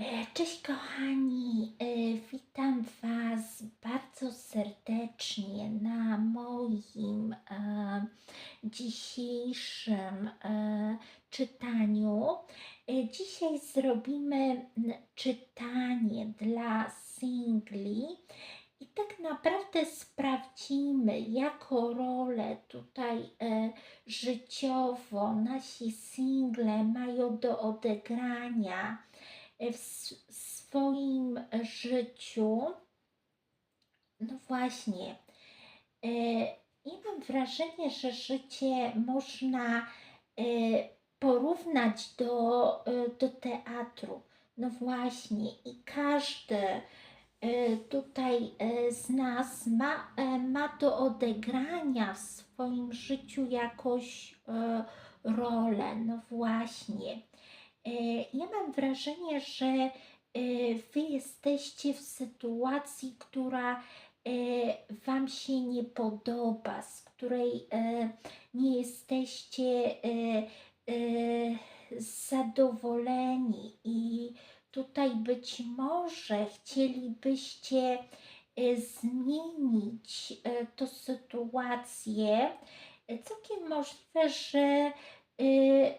E, Cześć kochani, E, witam Was bardzo serdecznie na moim e, dzisiejszym czytaniu. Dzisiaj zrobimy czytanie dla singli i tak naprawdę sprawdzimy, jaką rolę tutaj życiowo nasi single mają do odegrania w swoim życiu. No właśnie. e, I mam wrażenie, że życie można e, porównać do, e, do teatru. No właśnie, i każdy tutaj z nas ma, ma do odegrania w swoim życiu jakąś rolę. No właśnie. E, Ja mam wrażenie, że e, Wy jesteście w sytuacji, która e, Wam się nie podoba, z której nie jesteście zadowoleni i tutaj być może chcielibyście zmienić tę sytuację. Całkiem możliwe, że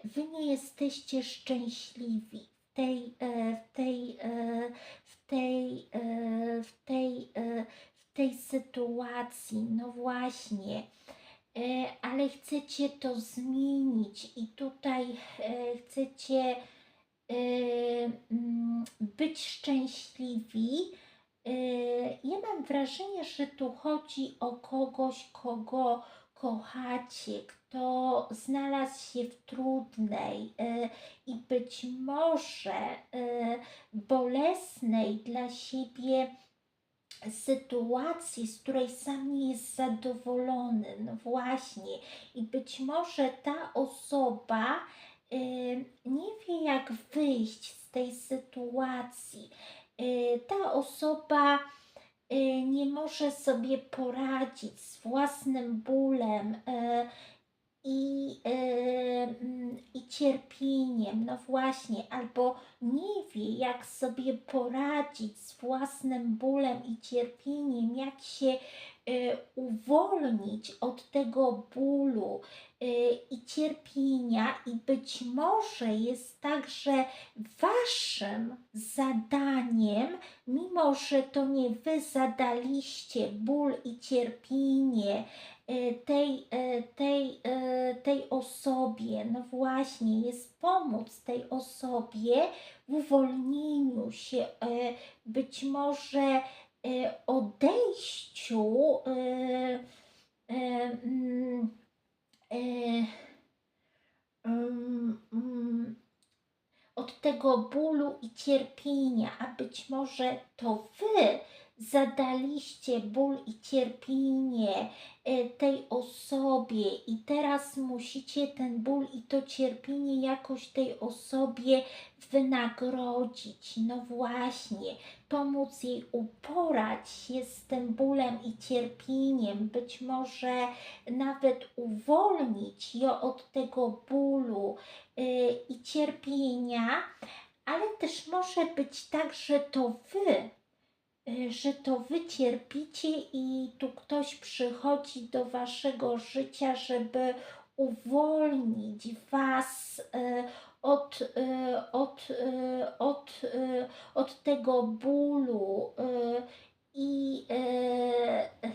wy nie jesteście szczęśliwi w tej, e, w tej, e, w tej, e, w tej, e, w tej sytuacji. No właśnie. E, Ale chcecie to zmienić i tutaj e, chcecie e, mm, być szczęśliwi. E, Ja mam wrażenie, że tu chodzi o kogoś, kogo kochacie, kto znalazł się w trudnej e, i być może e, bolesnej dla siebie sytuacji, z której sam nie jest zadowolony. No właśnie. I być może ta osoba e, nie wie, jak wyjść z tej sytuacji. Ta osoba nie może sobie poradzić z własnym bólem e, i, e, mm, i cierpieniem, no właśnie, albo nie wie, jak sobie poradzić z własnym bólem i cierpieniem, jak się uwolnić od tego bólu e, i cierpienia, i być może jest także waszym zadaniem mimo że to nie wy zadaliście ból i cierpienie e, tej, e, tej, e, tej osobie, no właśnie, jest pomóc tej osobie w uwolnieniu się, e, być może e, odejściu e, e, mm, e, mm, mm, od tego bólu i cierpienia, a być może to wy zadaliście ból i cierpienie e, tej osobie i teraz musicie ten ból i to cierpienie jakoś tej osobie wynagrodzić. No właśnie, pomóc jej uporać się z tym bólem i cierpieniem, być może nawet uwolnić ją od tego bólu y, i cierpienia, ale też może być tak, że to wy, y, że to wy cierpicie i tu ktoś przychodzi do waszego życia, żeby uwolnić was y, od, y, od, y, od, y, od tego bólu i, y,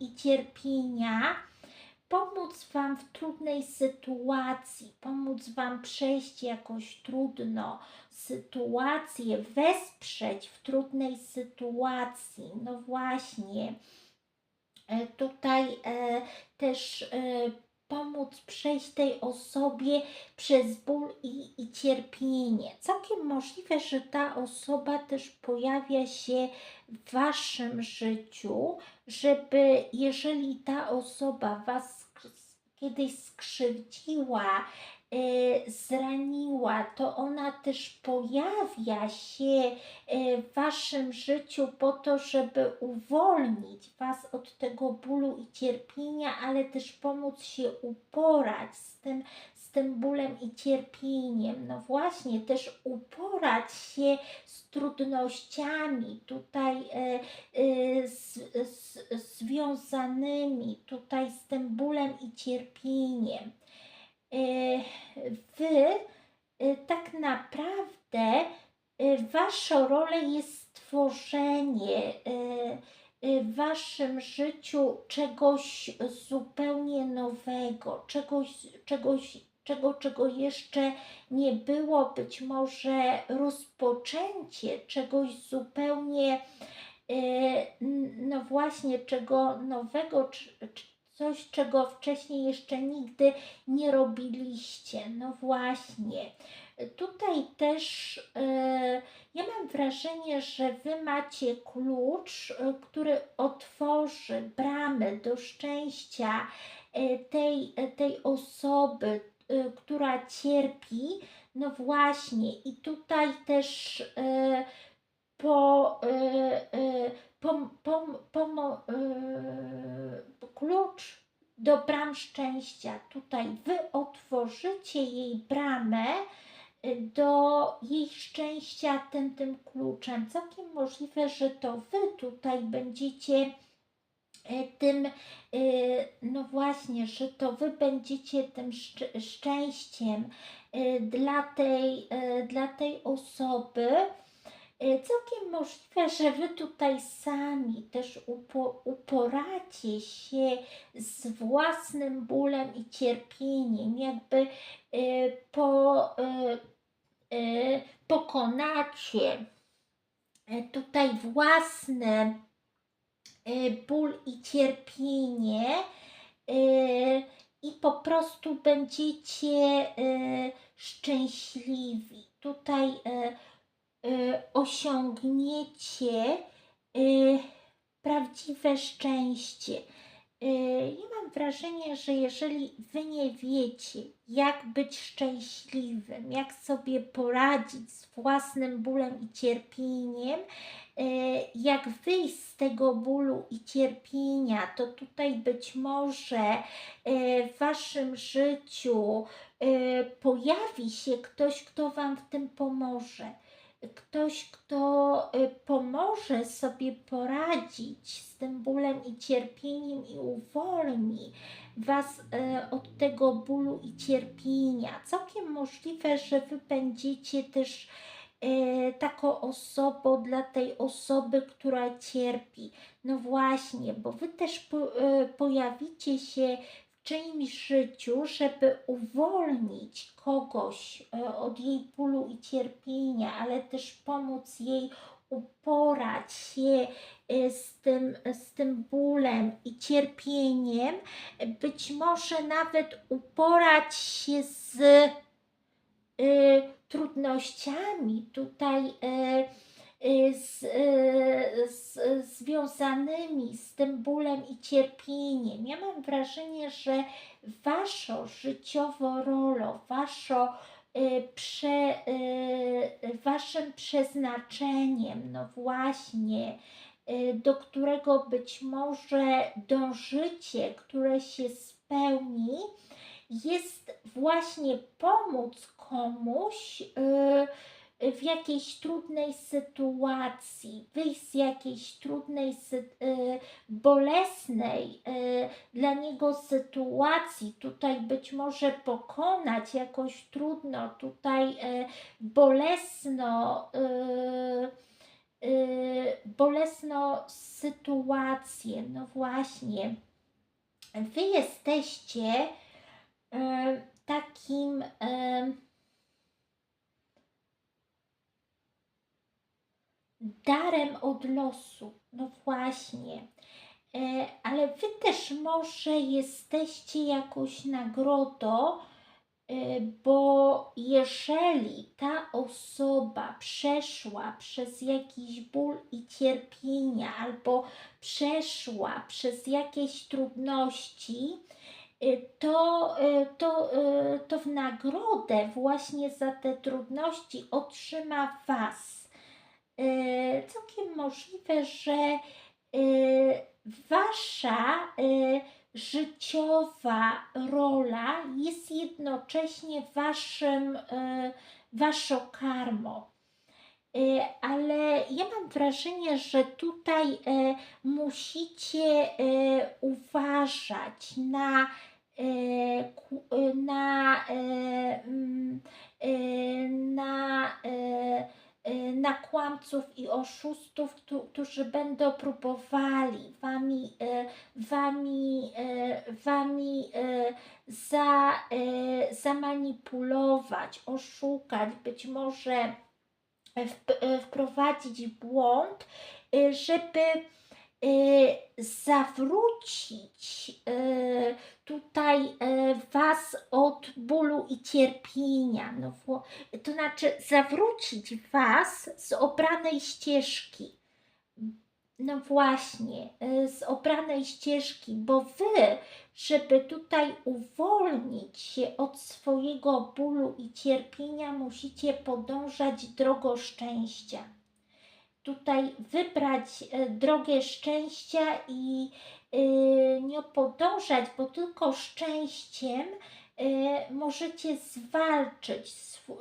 i cierpienia pomóc Wam w trudnej sytuacji, pomóc Wam przejść jakąś trudną sytuację, wesprzeć w trudnej sytuacji. No właśnie, E, tutaj e, też e, pomóc przejść tej osobie przez ból i, i cierpienie. Całkiem możliwe, że ta osoba też pojawia się w Waszym życiu, żeby jeżeli ta osoba Was kiedyś skrzywdziła, zraniła, to ona też pojawia się e, w Waszym życiu po to, żeby uwolnić Was od tego bólu i cierpienia, ale też pomóc się uporać z tym, z tym bólem i cierpieniem. No właśnie, też uporać się z trudnościami tutaj e, e, z, z, związanymi tutaj z tym bólem i cierpieniem. E, wy e, tak naprawdę e, waszą rolą jest stworzenie w waszym życiu czegoś zupełnie nowego, czegoś, czegoś, czego, czego jeszcze nie było, być może rozpoczęcie czegoś zupełnie, no właśnie, czego nowego, coś, czego wcześniej jeszcze nigdy nie robiliście. No właśnie. Tutaj też e, ja mam wrażenie, że Wy macie klucz, e, który otworzy bramę do szczęścia e, tej, tej osoby, która cierpi. No właśnie, i tutaj też po, po, po, po, klucz do bram szczęścia. Tutaj Wy otworzycie jej bramę do jej szczęścia tym, tym kluczem. Całkiem możliwe, że to Wy tutaj będziecie e, tym, e, no właśnie, że to Wy będziecie tym szczęściem e, dla tej, dla tej osoby. Całkiem możliwe, że Wy tutaj sami też upo, uporacie się z własnym bólem i cierpieniem, jakby po Y, pokonacie y, tutaj własny y, ból i cierpienie i po prostu będziecie szczęśliwi. Tutaj osiągniecie prawdziwe szczęście. Ja mam wrażenie, że jeżeli Wy nie wiecie, jak być szczęśliwym, jak sobie poradzić z własnym bólem i cierpieniem, jak wyjść z tego bólu i cierpienia, to tutaj być może w Waszym życiu pojawi się ktoś, kto Wam w tym pomoże ktoś, kto y, pomoże sobie poradzić z tym bólem i cierpieniem i uwolni Was y, od tego bólu i cierpienia. Całkiem możliwe, że Wy będziecie też y, taką osobą dla tej osoby, która cierpi. No właśnie, bo Wy też po, pojawicie się czyimś życiu, żeby uwolnić kogoś e, od jej bólu i cierpienia, ale też pomóc jej uporać się e, z tym, z tym bólem i cierpieniem, być może nawet uporać się z y, trudnościami tutaj. Y, z, y, z, związanymi z tym bólem i cierpieniem. Ja mam wrażenie, że waszą życiową rolą, waszą y, Prze, waszym przeznaczeniem, no właśnie, do którego być może dążycie, które się spełni, jest właśnie pomóc komuś w jakiejś trudnej sytuacji, wyjść z jakiejś trudnej, y, bolesnej y, dla niego sytuacji, tutaj być może pokonać jakoś trudno, tutaj y, bolesno, bolesno sytuację. No właśnie, wy jesteście takim darem od losu. No właśnie. E, ale wy też może jesteście jakąś nagrodą, e, bo jeżeli ta osoba przeszła przez jakiś ból i cierpienia, albo przeszła przez jakieś trudności, e, to, to, to w nagrodę właśnie za te trudności otrzyma Was całkiem możliwe, że y, wasza, y, życiowa rola jest jednocześnie waszym, e, waszą karmą. E, Ale ja mam wrażenie, że tutaj e, musicie e, uważać na, e, e, na, e, mm, e, na, e, e, na kłamców i oszustów, któ- którzy będą próbowali wami, e, wami, e, wami za, zamanipulować, oszukać, być może wp- wprowadzić błąd, żeby zawrócić tutaj e, Was od bólu i cierpienia. No, to znaczy zawrócić Was z obranej ścieżki. No właśnie, y, z obranej ścieżki, bo wy, żeby tutaj uwolnić się od swojego bólu i cierpienia, musicie podążać drogą szczęścia. Tutaj wybrać y, drogę szczęścia i y, nie podążać, bo tylko szczęściem y, możecie zwalczyć,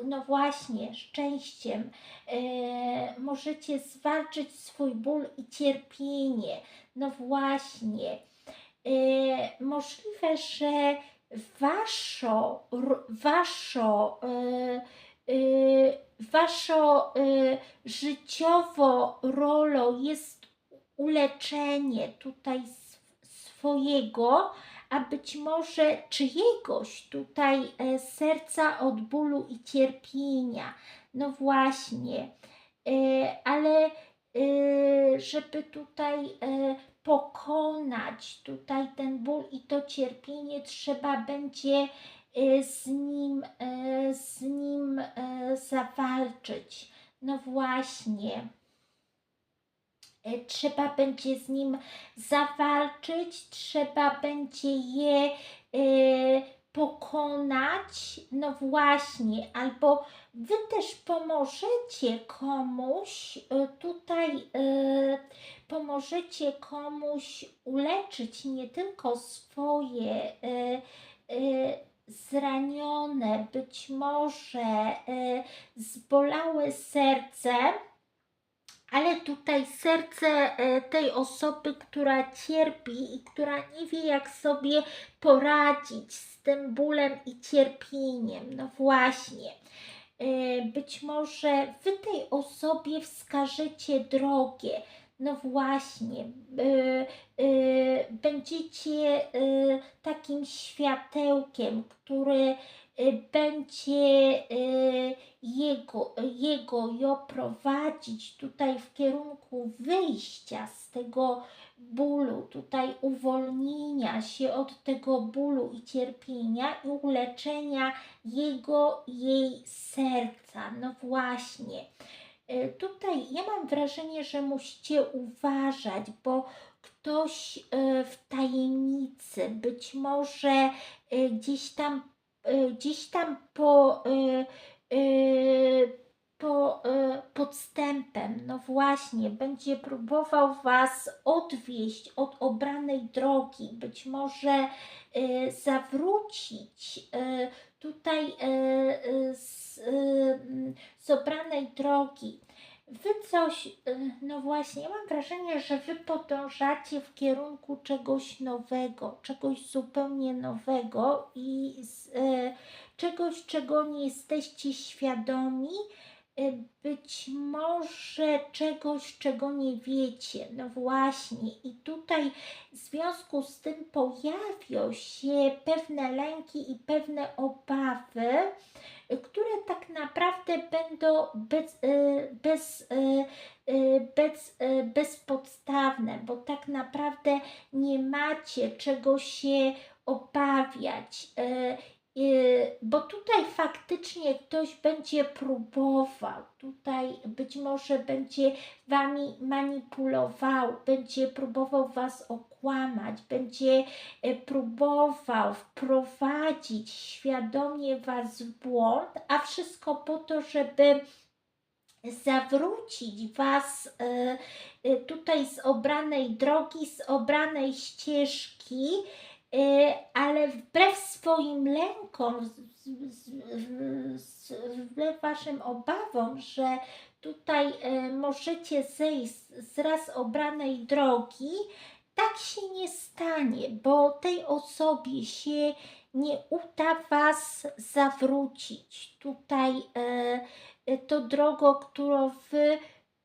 no właśnie, szczęściem e, możecie zwalczyć swój ból i cierpienie. No właśnie. E, możliwe, że waszo, waszo, e, e, waszą e, życiowo rolą jest uleczenie tutaj sw- swojego, a być może czyjegoś tutaj e, serca od bólu i cierpienia. No właśnie, e, ale żeby tutaj e, pokonać tutaj ten ból i to cierpienie, trzeba będzie z nim, e, z nim e, zawalczyć. No właśnie. Trzeba będzie z nim zawalczyć, trzeba będzie je pokonać, no właśnie, albo wy też pomożecie komuś, tutaj pomożecie komuś uleczyć nie tylko swoje zranione, być może e, zbolałe serce, ale tutaj serce e, tej osoby, która cierpi i która nie wie, jak sobie poradzić z tym bólem i cierpieniem. No właśnie. E, Być może wy tej osobie wskażecie drogę. No właśnie, e, e, będziecie e, takim światełkiem, który e, będzie e, jego, jego ją prowadzić tutaj w kierunku wyjścia z tego bólu, tutaj uwolnienia się od tego bólu i cierpienia i uleczenia jego, jej serca. No właśnie. E, Tutaj ja mam wrażenie, że musicie uważać, bo ktoś e, w tajemnicy, być może e, gdzieś tam, gdzieś tam po, e, e, po e, podstępem, no właśnie, będzie próbował Was odwieść od obranej drogi, być może e, zawrócić e, tutaj e, e, z, m, z obranej drogi. Wy coś, e, no właśnie, mam wrażenie, że Wy podążacie w kierunku czegoś nowego, czegoś zupełnie nowego i z, e, czegoś, czego nie jesteście świadomi, być może czegoś, czego nie wiecie. No właśnie, i tutaj w związku z tym pojawią się pewne lęki i pewne obawy, które tak naprawdę będą bez, y, bez, y, bez, bezpodstawne, bo tak naprawdę nie macie czego się obawiać. Y, y, Bo tutaj faktycznie ktoś będzie próbował, tutaj być może będzie wami manipulował, będzie próbował was okłamać, będzie e, próbował wprowadzić świadomie was w błąd, a wszystko po to, żeby zawrócić was e, tutaj z obranej drogi, z obranej ścieżki y, ale wbrew swoim lękom, wbrew Waszym obawom, że tutaj y, możecie zejść z raz obranej drogi, tak się nie stanie, bo tej osobie się nie uda Was zawrócić. Tutaj y, to drogo, którą Wy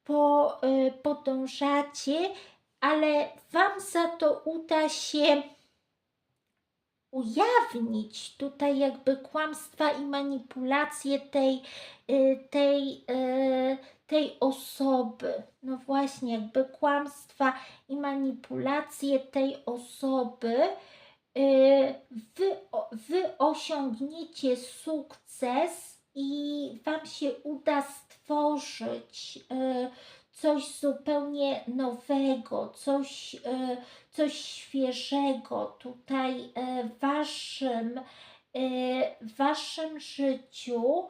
po, podążacie, ale Wam za to uda się ujawnić tutaj jakby kłamstwa i manipulacje tej, y, tej, y, tej osoby. No właśnie, jakby kłamstwa i manipulacje tej osoby. y, Wy, wy osiągniecie sukces i Wam się uda stworzyć coś zupełnie nowego, coś, y, coś świeżego tutaj e, w waszym, e, w waszym życiu.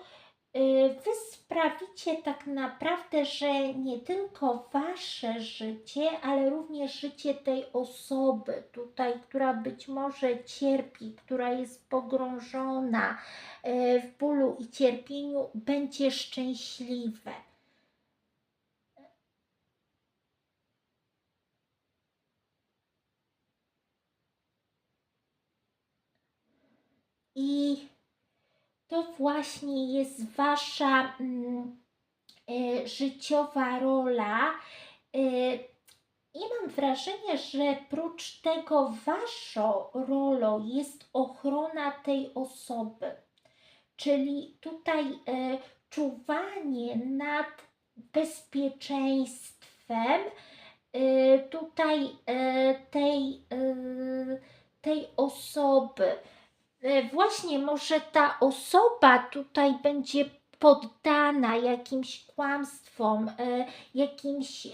E, Wy sprawicie tak naprawdę, że nie tylko wasze życie, ale również życie tej osoby tutaj, która być może cierpi, która jest pogrążona e, w bólu i cierpieniu, będzie szczęśliwe. I to właśnie jest wasza e, życiowa rola. E, I mam wrażenie, że prócz tego waszą rolą jest ochrona tej osoby. Czyli tutaj e, czuwanie nad bezpieczeństwem e, tutaj e, tej, e, tej osoby. E, Właśnie, może ta osoba tutaj będzie poddana jakimś kłamstwom, e, jakimś, e,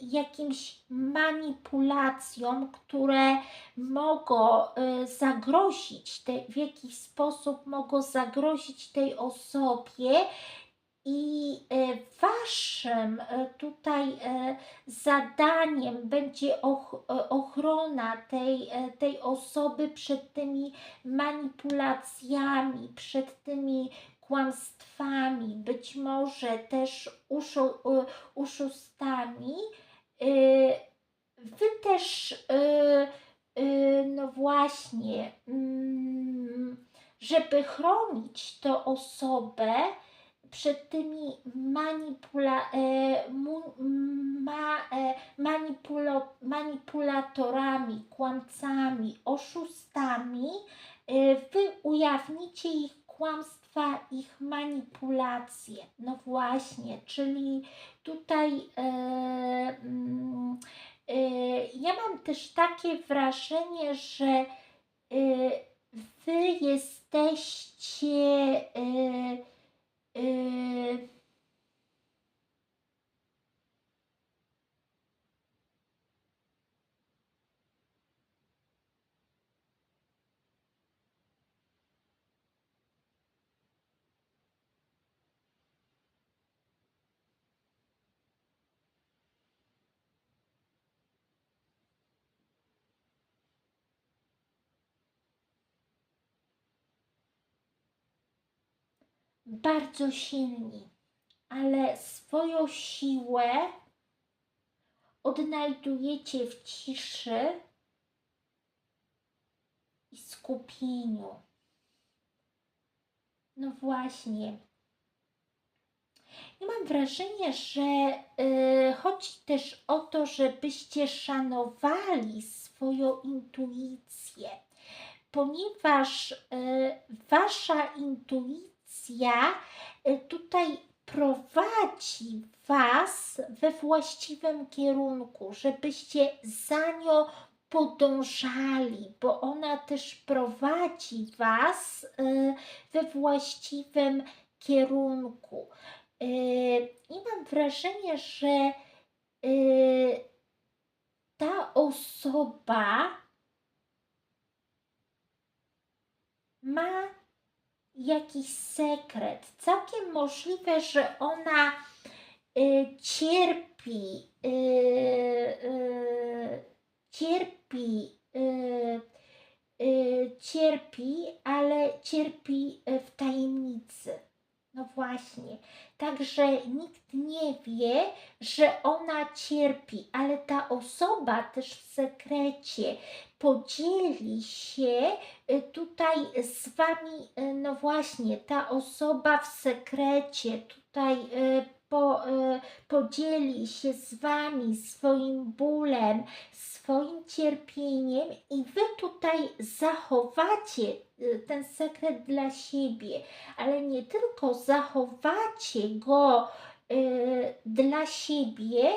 jakimś manipulacjom, które mogą zagrozić, te, w jakiś sposób mogą zagrozić tej osobie. I e, waszym e, tutaj e, zadaniem będzie och, ochrona tej, tej osoby przed tymi manipulacjami, przed tymi kłamstwami, być może też uszu, uszustami. Wy też, no właśnie, mm, żeby chronić tę osobę przed tymi manipula, e, mu, ma, e, manipulo, manipulatorami, kłamcami, oszustami, e, wy ujawnicie ich kłamstwa, ich manipulacje. No właśnie, czyli tutaj mm, ja mam też takie wrażenie, że wy jesteście e, bardzo silni, ale swoją siłę odnajdujecie w ciszy i skupieniu. No właśnie. Ja mam wrażenie, że y, chodzi też o to, żebyście szanowali swoją intuicję, ponieważ y, wasza intuicja y, tutaj prowadzi was we właściwym kierunku, żebyście za nią podążali, bo ona też prowadzi was y, we właściwym kierunku. Y, I mam wrażenie, że ta osoba ma jakiś sekret. Całkiem możliwe, że ona y, cierpi, y, y, cierpi, y, y, cierpi, ale cierpi y, w tajemnicy. No właśnie, także nikt nie wie, że ona cierpi, ale ta osoba też w sekrecie podzieli się y, tutaj z Wami, y, no właśnie, ta osoba w sekrecie tutaj y, po, podzieli się z Wami swoim bólem, swoim cierpieniem i Wy tutaj zachowacie ten sekret dla siebie, ale nie tylko zachowacie go dla siebie,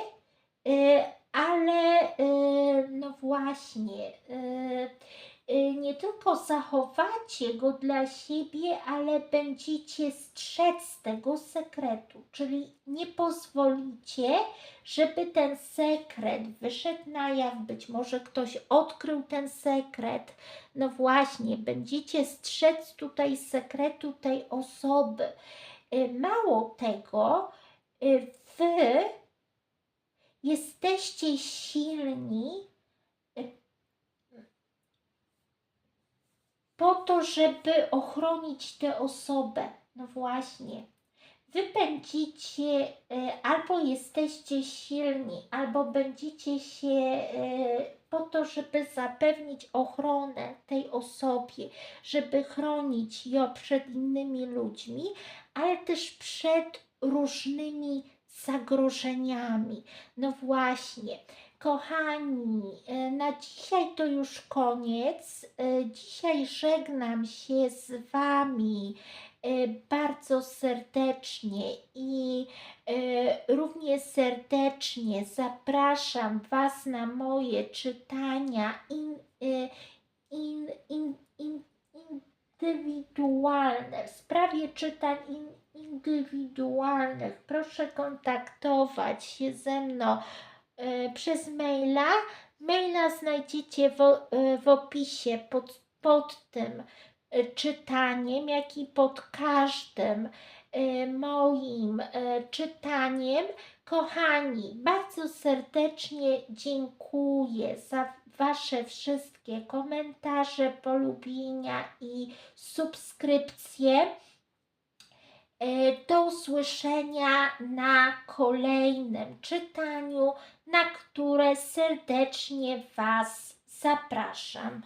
ale y, no właśnie, y, nie tylko zachowacie go dla siebie, ale będziecie strzec tego sekretu, czyli nie pozwolicie, żeby ten sekret wyszedł na jaw, być może ktoś odkrył ten sekret. No właśnie, będziecie strzec tutaj sekretu tej osoby. Mało tego, wy jesteście silni y, po to, żeby ochronić tę osobę. No właśnie. Wy będziecie y, albo jesteście silni, albo będziecie się y, po to, żeby zapewnić ochronę tej osobie, żeby chronić ją przed innymi ludźmi, ale też przed różnymi zagrożeniami. No właśnie, kochani, e, na dzisiaj to już koniec. E, Dzisiaj żegnam się z Wami e, bardzo serdecznie i równie serdecznie zapraszam Was na moje czytania in, in, in, in, indywidualne, w sprawie czytań indywidualnych. Proszę kontaktować się ze mną e, przez maila. Maila znajdziecie w, e, w opisie pod, pod tym e, czytaniem, jak i pod każdym moim czytaniem. Kochani, bardzo serdecznie dziękuję za Wasze wszystkie komentarze, polubienia i subskrypcje. E, Do usłyszenia na kolejnym czytaniu, na które serdecznie Was zapraszam.